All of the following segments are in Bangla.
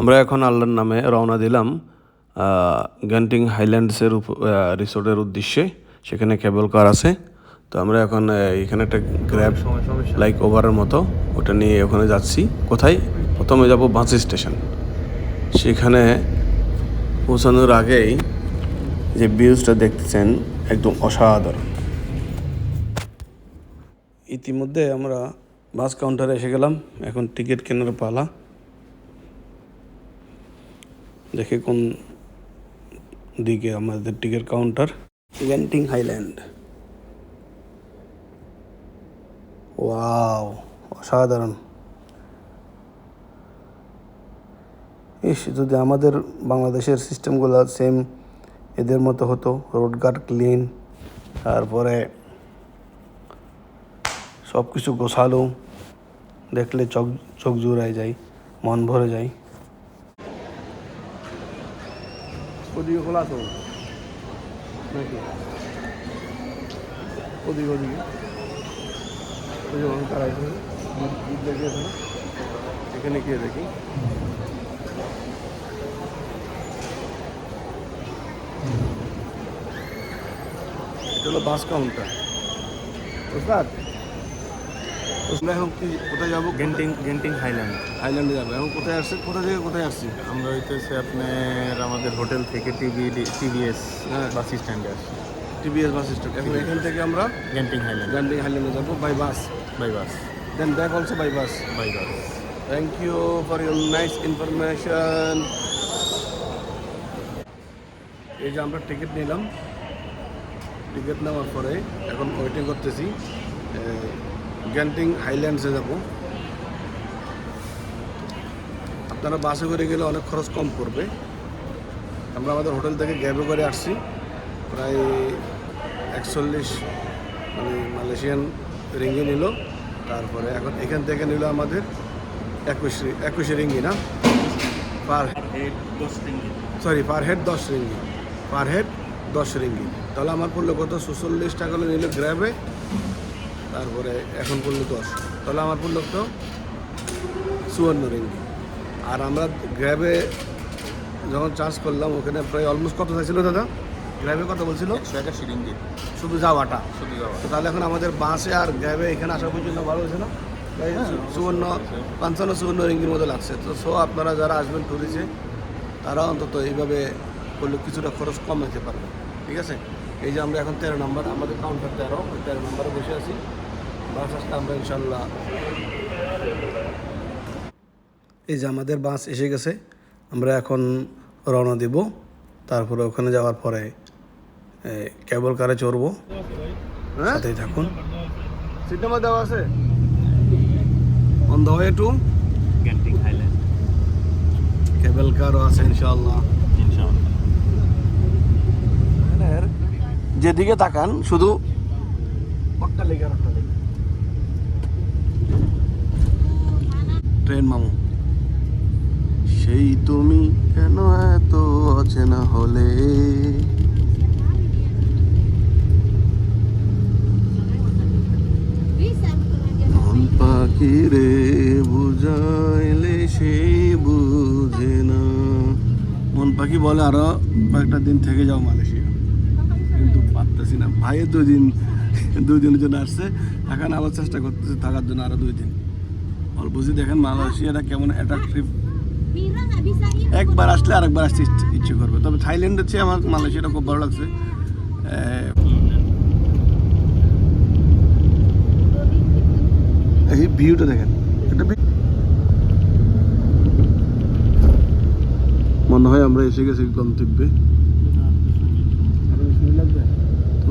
আমরা এখন আল্লাহর নামে রওনা দিলাম গ্যান্টিং হাইল্যান্ডসের রিসোর্টের উদ্দেশ্যে, সেখানে কেবল কার আছে। তো আমরা এখন এখানে একটা গ্র্যাব লাইক ওভারের মতো, ওটা নিয়ে ওখানে যাচ্ছি। কোথায়? প্রথমে যাব বাস স্টেশন। সেখানে পৌঁছানোর আগেই যে ভিউজটা দেখতেছেন, একদম অসাধারণ। ইতিমধ্যে আমরা বাস কাউন্টারে এসে গেলাম, এখন টিকিট কেনার পালা। দেখে কোন দিকে আমাদের ticket counter Genting Highland wow অসাধারণ। ইস, যদি আমাদের বাংলাদেশের সিস্টেমগুলো সেম এদের মতো হতো রোডঘাট ক্লিন তারপরে সব কিছু গোছালো, দেখলে চোখ চোখ জুড়ায় যায়, মন ভরে যায়। ওদিকে খোলা তো নাকি? ওদিকে ওদিকে ওই অহংকার আছে। দুধ দেখিয়েছে না এখানে। গিয়ে দেখি? এটা হলো বাস কাউন্টার বুঝলাম? আমরা এখন কি কোথায় যাব? Genting Genting Highland. আইল্যান্ডে যাব। এখন কোথায় আসছে? কোথা থেকে কোথায় আসছি? আমরা হইতেছে আপনার আমাদের হোটেল থেকে টিভি টিভিএস হ্যাঁ। বাস স্ট্যান্ডে আসছি। TVS bus stand. এখন এখান থেকে আমরা গেন্টিং হাইল্যান্ড। গ্যান্ডিং হাইল্যান্ডে যাব by bus by bus then back also by bus by bus thank you for your nice information এই যে আমরা টিকিট নিলাম। টিকিট নেওয়ার পরে এখন ওয়েটিং করতেছি। গ্যান্টিং হাইল্যান্ডসে যাব। আপনারা বাসে করে গেলে অনেক খরচ কম পড়বে। আমরা আমাদের হোটেল থেকে গ্যাবে করে আসছি। প্রায় একচল্লিশ মানে মালয়েশিয়ান রিঙ্গি নিল। তারপরে এখন এখান থেকে নিল আমাদের একুশ একুশে রিঙ্গি না? পার হেড দশ সরি পার হেড দশ রিঙ্গি। পার হেড দশ রিঙ্গি। তাহলে আমার পড়ল কত? সুচল্লিশ টাকা নিলে গ্র্যাবে তারপরে এখন পড়ল দশ। তাহলে আমার পড়ল তো চুয়ান্ন রিঙ্গি। আর আমরা গ্র্যাবে যখন চার্জ করলাম ওখানে প্রায় অলমোস্ট কত চাইছিল দাদা? গ্র্যাবে কত বলছিল? একশো শুধু যাওয়াটা? শুধু যাওয়া। তাহলে এখন আমাদের বাসে আর গ্র্যাবে এখানে আসা পর্যন্ত ভালো হয়েছে না? চু- চুয়ান্ন পঞ্চান্ন চুয়ান্ন রিঙ্গির মতো লাগছে। তো সো আপনারা যারা আসবেন ট্যুরিস্টে তারা অন্তত এইভাবে করলে কিছুটা খরচ কম হতে পারবে। ঠিক আছে? এই যে আমরা এখন তেরো নম্বর আমাদের কাউন্টার তেরো ওই তেরো নম্বরে বসে আছি। বাস আসলে আমরা ইনশাল্লাহ এই যে আমাদের বাস এসে গেছে আমরা এখন রওনা দিব। তারপরে ওখানে যাওয়ার পরে কেবল কারে চড়বো। সাথেই থাকুন। সিট নাম্বার দেওয়া আছে? On the way to Genting Highland কেবল কারও আছে ইনশাআল্লাহ ইনশাআল্লাহ যেদিকে তাকান শুধু ট্রেন মামু। সেই তুমি কেন এত অচেনা হলে? মন পাখি রে বুঝাইলে সে বুঝে না। মন পাখি বলে আরও কয়েকটা দিন থেকে যাও মালয়েশিয়া। পারতেছি না। ভাইয়ের দুই দিন, দুই দিনের জন্য আসছে। এখন আবার চেষ্টা করতেছে থাকার জন্য আরও দুই দিন। অল্পজি দেখেন মালয়েশিয়াটা কেমন অ্যাট্রাকটিভ. একবার আসলে আরেকবার আসতে ইচ্ছে- করবে। তবে থাইল্যান্ডের চেয়ে আমার মালয়েশিয়াটা খুব ভালো লাগছে। এই ভিউটা দেখেন। মনে হয় আমরা এসে গেছি গন্তব্যে।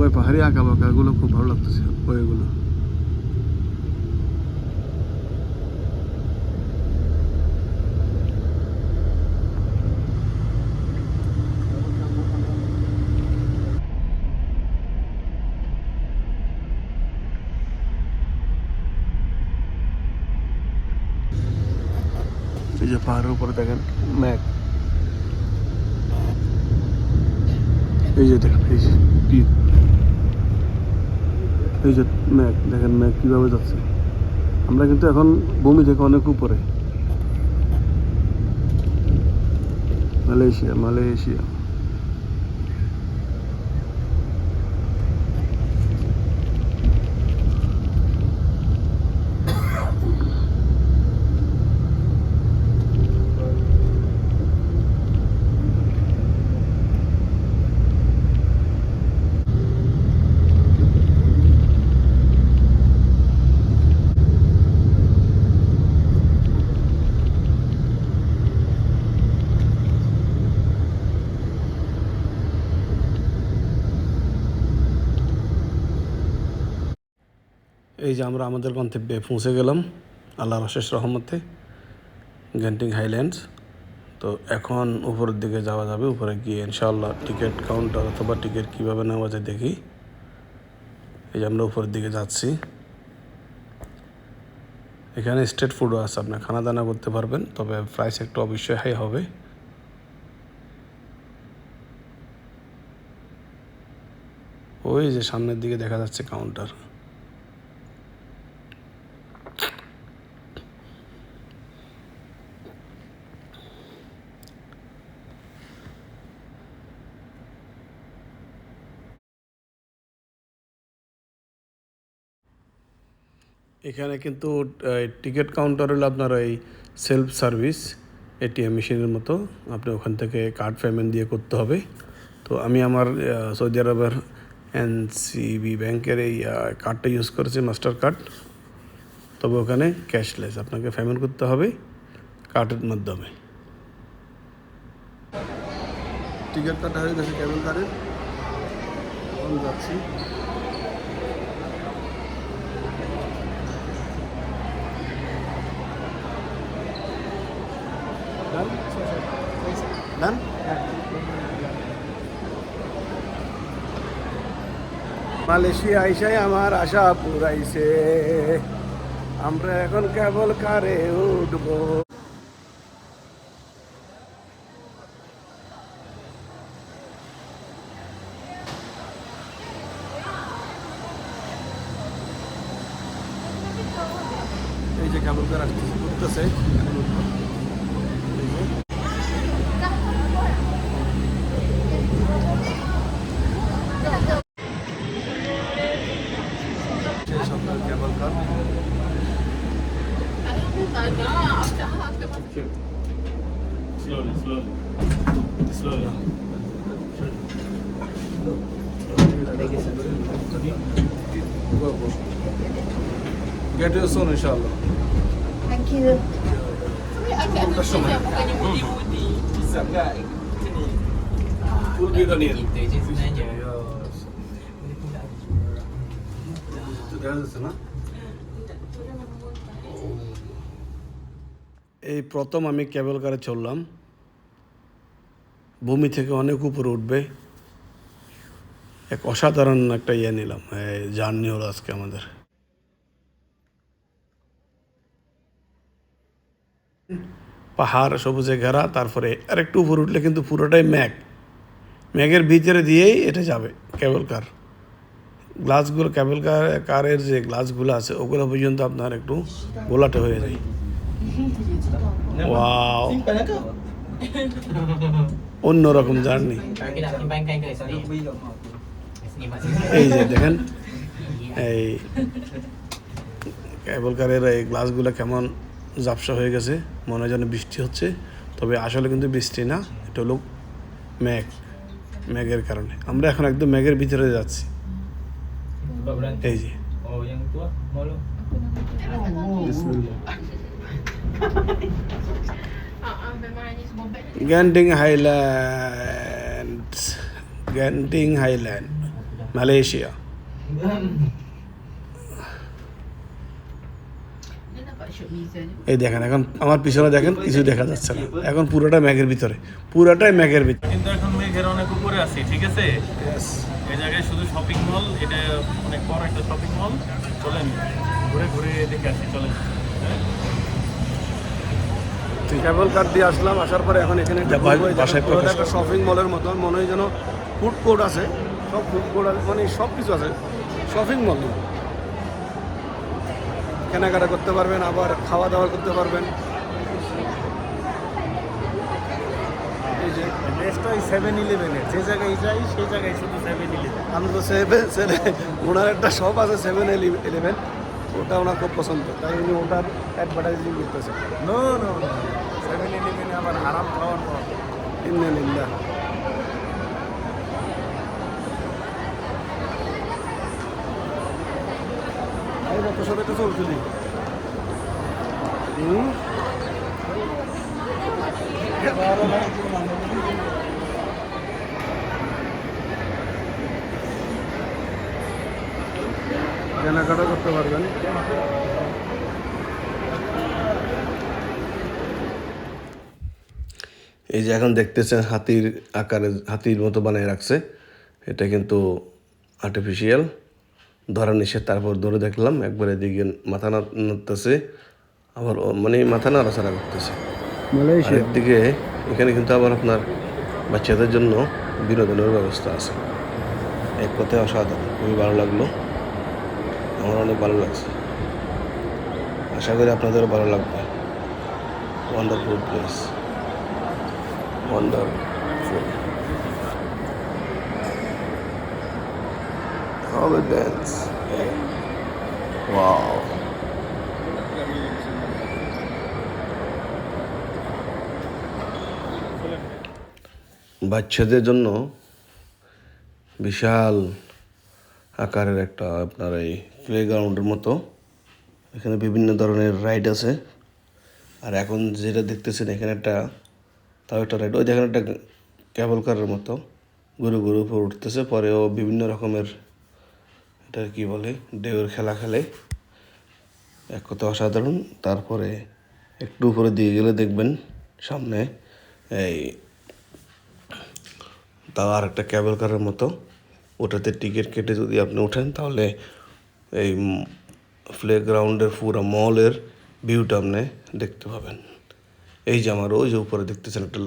তো পাহাড়ি আঁকা বাঁকাগুলো খুব ভালো লাগতেছে ওইগুলো এই যে পাহাড়ের উপরে দেখেন ম্যাক এই যে দেখেন, এই যে। এই যে ম্যাক, দেখেন ম্যাক কীভাবে যাচ্ছে। আমরা কিন্তু এখন ভূমি থেকে অনেক উপরে। Malaysia Malaysia. যে আমরা আমাদের গন্তব্যে পৌঁছে গেলাম, আল্লাহর অশেষ রহমতে গ্যান্টিং হাইল্যান্ডস তো এখন উপরের দিকে যাওয়া যাবে, উপরে গিয়ে ইনশাআল্লাহ টিকিট কাউন্টার অথবা টিকিট কীভাবে নেওয়া যায় দেখি। এই যে আমরা উপরের দিকে যাচ্ছি। এখানে স্ট্রিট ফুডও আছে আপনার খানা দানা করতে পারবেন, তবে প্রাইস একটু অবশ্যই হাই হবে। ওই যে সামনের দিকে দেখা যাচ্ছে কাউন্টার এখানে কিন্তু টিকিট কাউন্টার হলো আপনার এই সেলফ সার্ভিস এটিএম মেশিনের মতো। আপনি ওখান থেকে কার্ড পেমেন্ট দিয়ে করতে হবে। তো আমি আমার সৌদি আরবের এনসিবি ব্যাংকের এই কার্ডটা ইউজ করেছি মাস্টার কার্ড তবে ওখানে ক্যাশলেস আপনাকে পেমেন্ট করতে হবে কার্ডের মাধ্যমে। টিকিট কাটা হয়ে গেছে কেবল কার্ডের যাচ্ছি। মালয়েশিয়া আইসাই আমার আশা পুরাইছে। আমরা এখন কেবল কারে উঠবো। এই যে কেবল কার আসতেছে, উঠতেছে এখন উঠবো। এই যে। সেই সকাল কেবল কার Slowly, slowly. Slowly. Get you soon, inshallah. Thank you. এই প্রথম আমি কেবল কারে চললাম ভূমি থেকে অনেক উপরে উঠবে এক অসাধারণ একটা ইয়ে নিলাম জার্নি হলো আজকে আমাদের পাহাড়, সবুজে ঘেরা, তারপরে আর একটু উপরে উঠলে কিন্তু পুরোটাই ম্যাগ। ম্যাগের ভিতরে দিয়েই এটা যাবে কেবল কার গ্লাসগুলো কেবল কার কারের যে গ্লাসগুলো আছে, ওগুলো পর্যন্ত আপনার একটু গোলাটে হয়ে যায়। ওয়াও অন্যরকম জার্নি. এই যে দেখেন, এই কেবল কারের এই গ্লাসগুলো কেমন ঝাপসা হয়ে গেছে, মনে হয় যেন বৃষ্টি হচ্ছে, তবে আসলে কিন্তু বৃষ্টি না, এটা হলো ম্যাগ ম্যাগের কারণে। আমরা এখন একদম ম্যাগের ভিতরে যাচ্ছি। এই যে। Highland Genting Highland, Malaysia. এই দেখেন এখন আমার পিছনে দেখেন কিছু দেখা যাচ্ছে না। এখন পুরোটা ম্যাগের ভিতরে। পুরোটাই ম্যাগের ভিতরে। কিন্তু এখন মেঘের অনেক উপরে আছি ঠিক আছে? এই জায়গায় শুধু শপিং মল এটা অনেক বড় একটা শপিং মল চলেন ঘুরে ঘুরে দেখে আসি চলেন। কেবল কার দিয়ে আসলাম আসার পরে এখন এখানে একটা শপিং মলের মতো মনে হয় যেন ফুড কোর্ট আছে। সব ফুড কোর্ট আছে মানে সব কিছু আছে। শপিং মল কেনাকাটা করতে পারবেন আবার খাওয়া দাওয়া করতে পারবেন। এই যে ওই সেভেন ইলেভেনের যে জায়গায় যাই সেই জায়গায় শুধু সেভেন ইলেভেন আমি তো সেভেন ওনার একটা শপ আছে সেভেন ইলেভেন ওটা ওনার খুব পছন্দ তাই উনি ওটার অ্যাডভার্টাইজিং করতেছে। নো নো নো সেভেন ইলেভেনে আবার হারাম খাওয়ার পর। ইন্না তোর সাথে একটা চলছিলি কেনাকাটা করতে পারবেন। এই যে এখন দেখতেছেন হাতির আকারে, হাতির মতো বানিয়ে রাখছে। এটা কিন্তু আর্টিফিশিয়াল ধরা নিষেধ তারপর ধরে দেখলাম একবার এদিকে মাথা নাড়তেছে আবার মানে মাথা নাড়াচাড়া করতেছে। দিকে এখানে কিন্তু আবার আপনার বাচ্চাদের জন্য বিনোদনের ব্যবস্থা আছে। এক কথায় অসাধারণ খুবই ভালো লাগল। আমার অনেক ভালো লাগছে। আশা করি আপনাদেরও ভালো লাগবে। Wonderful place wonderful How the dance. Wow. বাচ্চাদের জন্য বিশাল আকারের একটা আপনার এই প্লেগ্রাউন্ডের মতো। এখানে বিভিন্ন ধরনের রাইড আছে। আর এখন যেটা দেখতেছেন, এখানে একটা তাও একটা রাইড ওই দেখেন একটা ক্যাবল কারের মতো। গুরু গুরু উপর উঠতেছে। পরেও বিভিন্ন রকমের এটা কি বলে? ঢেউয়ের খেলা খেলে। এক কথা অসাধারণ। তারপরে একটু উপরে দিয়ে গেলে দেখবেন সামনে এই তাও আর একটা ক্যাবল কারের মতো। ওটাতে টিকিট কেটে যদি আপনি ওঠেন, তাহলে এই প্লে গ্রাউন্ডের পুরো মলের ভিউটা আপনি দেখতে পাবেন। এই যে আমার, ওই যে উপরে দেখতেছেন একটা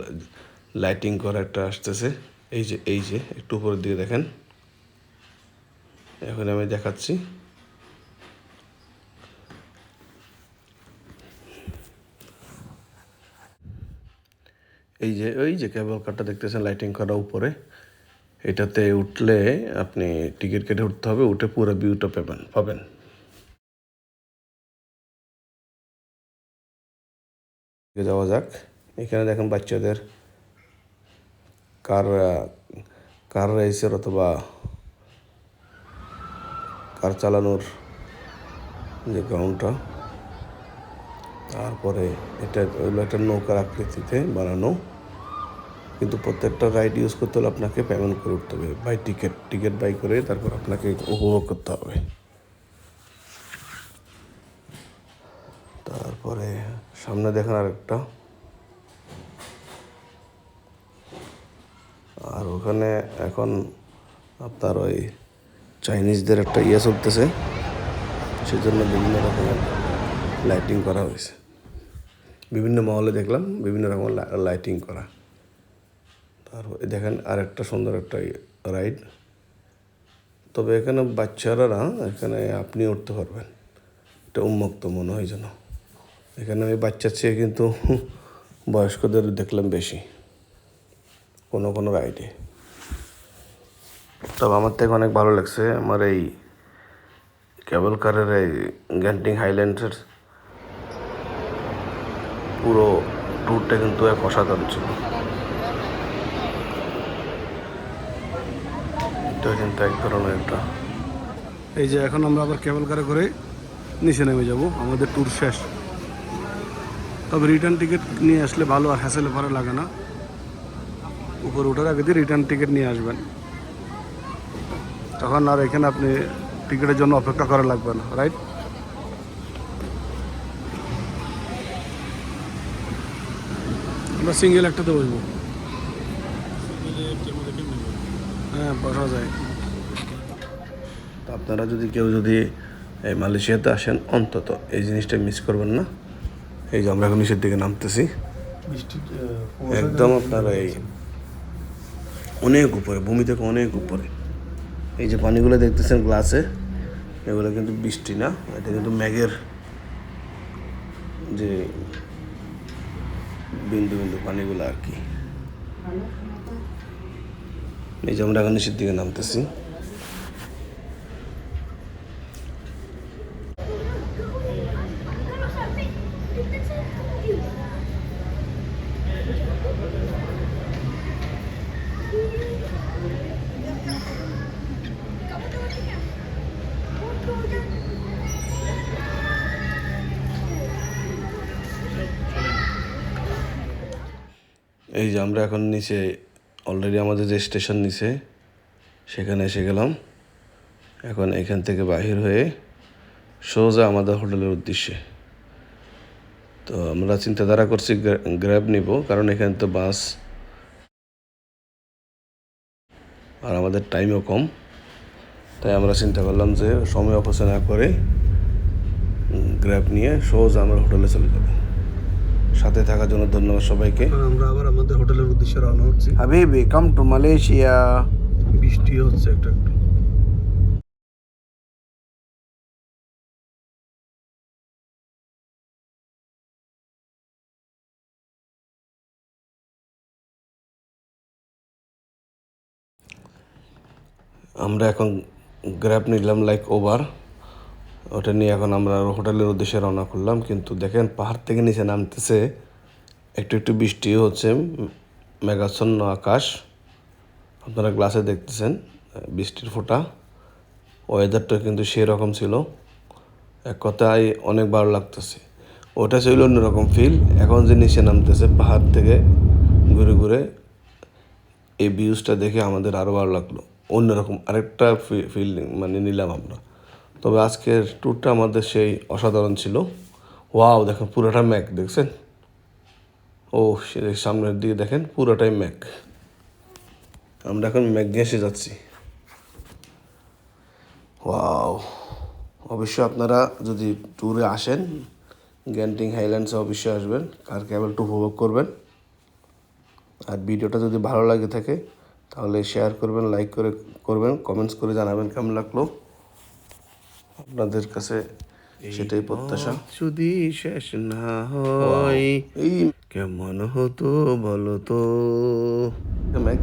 লাইটিং করা একটা আসতেছে। এই যে এই যে, একটু উপরের দিকে দেখেন। এখন আমি দেখাচ্ছি। এই যে, ওই যে কেবল কারটা দেখতেছেন লাইটিং করা উপরে। এটাতে উঠলে আপনি টিকিট কেটে উঠতে হবে, উঠে পুরো ভিউটা পাবেন পাবেন। যাওয়া যাক। এখানে দেখেন বাচ্চাদের কার কার রেসের অথবা কার চালানোর যে গ্রাউন্ডটা তারপরে এটা হলো একটা নৌকার আকৃতিতে বানানো। কিন্তু প্রত্যেকটা রাইড ইউজ করতে হলে আপনাকে পেমেন্ট করে উঠতে হবে। বাই টিকিট টিকিট বাই করে তারপর আপনাকে উপভোগ করতে হবে। তারপরে সামনে দেখেন আরেকটা। আর ওখানে এখন আপনার ওই চাইনিজদের একটা ইয়ে চলতেছে, সেজন্য বিভিন্ন রকমের লাইটিং করা হয়েছে। বিভিন্ন মহলে দেখলাম, বিভিন্ন রকম লাইটিং করা। তারপর দেখেন আরেকটা সুন্দর একটা রাইড তবে এখানে বাচ্চারা না এখানে আপনি উঠতে পারবেন। এটা উন্মুক্ত মনে হয় যেন। এখানে আমি বাচ্চার চেয়ে কিন্তু বয়স্কদের দেখলাম বেশি, কোনো কোনো রাইডে তবে আমার থেকে অনেক ভালো লাগছে আমার এই কেবল কারের এই গ্যান্টিং হাইল্যান্ডসের পুরো ট্যুরটা কিন্তু এক অসাধারণ ছিল। কিন্তু এক ধরনের একটা এই যে এখন আমরা আবার কেবল কারে করে নিচে নেমে যাব, আমাদের ট্যুর শেষ। তবে রিটার্ন টিকিট নিয়ে আসলে ভালো আর হ্যাসেল ভালো লাগে না। উপরে ওঠার আগে দিয়ে রিটার্ন টিকিট নিয়ে আসবেন। তখন আর এখানে আপনি টিকিটের জন্য অপেক্ষা করা লাগবে না রাইট আমরা সিঙ্গেল একটাতে বসবো। হ্যাঁ বসা যায়। আপনারা যদি কেউ যদি এই মালয়েশিয়াতে আসেন অন্তত এই জিনিসটা মিস করবেন না। এই যে আমরা এখন নিচের দিকে নামতেছি। একদম আপনারা এই অনেক উপরে ভূমি থেকে অনেক উপরে। এই যে পানিগুলো দেখতেছেন গ্লাসে, এগুলো কিন্তু বৃষ্টি না, এটা কিন্তু ম্যাগের যে বিন্দু বিন্দু পানিগুলো আর কি। এই যে আমরা এখন নিষেধ দিকে নামতেছি। আমরা এখন নিচে অলরেডি আমাদের যে স্টেশন নিচে, সেখানে এসে গেলাম। এখন এখান থেকে বাহির হয়ে সোজা আমাদের হোটেলের উদ্দেশ্যে। তো আমরা চিন্তাধারা করছি গ্র্যাব নিব, কারণ এখানে তো বাস আর আমাদের টাইমও কম। তাই আমরা চিন্তা করলাম যে সময় অপচয় না করে গ্র্যাব নিয়ে সোজা আমরা হোটেলে চলে যাব। সাথে থাকার জন্য ধন্যবাদ সবাইকে। আমরা আবার আমাদের হোটেলের উদ্দেশ্যে রওনা হচ্ছি। Habibi, come টু মালয়েশিয়া বৃষ্টি হচ্ছে একটা একটু। আমরা এখন গ্র্যাব নিলাম লাইক ওভার ওটা নিয়ে এখন আমরা হোটেলের উদ্দেশ্যে রওনা করলাম, কিন্তু দেখেন পাহাড় থেকে নিচে নামতেছে, একটু একটু বৃষ্টিও হচ্ছে, মেঘাচ্ছন্ন আকাশ। আপনারা গ্লাসে দেখতেছেন, বৃষ্টির ফোঁটা। ওয়েদারটা কিন্তু সেরকম ছিল। এক কথায় অনেক ভালো লাগতেছে। ওটা ছিল অন্যরকম ফিল এখন যে নিচে নামতেছে পাহাড় থেকে ঘুরে ঘুরে, এই ভিউজটা দেখে আমাদের আরও ভালো লাগল। অন্যরকম আরেকটা ফিল মানে নিলাম আমরা। তবে আজকের ট্যুরটা আমাদের সেই অসাধারণ ছিল। ওয়াও দেখেন পুরোটা ম্যাক, দেখছেন? ও, সে সামনের দিকে দেখেন, পুরোটাই ম্যাক। আমরা এখন ম্যাগনেসে যাচ্ছি। ওয়াও অবশ্যই আপনারা যদি ট্যুরে আসেন গ্যান্টিং হাইল্যান্ডসে অবশ্যই আসবেন কার ক্যাবেলটা উপভোগ করবেন। আর ভিডিওটা যদি ভালো লাগে থাকে, তাহলে শেয়ার করবেন লাইক করে, করবেন কমেন্টস করে জানাবেন কেমন লাগল। আপনাদের কাছে সেটাই প্রত্যাশা। যদি শেষ না হয় কেমন হতো বলো তো?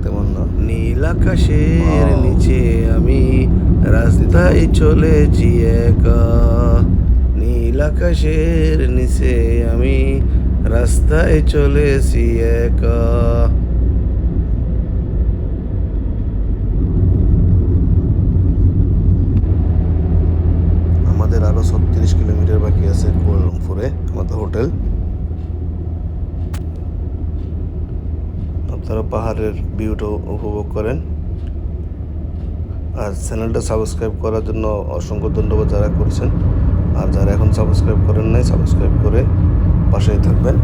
তেমন না। নীল আকাশের নিচে আমি রাস্তায় চলেছি একা। নীল আকাশের নিচে আমি রাস্তায় চলেছি একা আমাদের আরও ছত্রিশ কিলোমিটার বাকি আছে কুয়ালালামপুরে আমাদের হোটেল আপনারা পাহাড়ের ভিউটা উপভোগ করেন। আর চ্যানেলটা সাবস্ক্রাইব করার জন্য অসংখ্য ধন্যবাদ যারা করছেন। আর যারা এখন সাবস্ক্রাইব করেন নাই, সাবস্ক্রাইব করে পাশেই থাকবেন।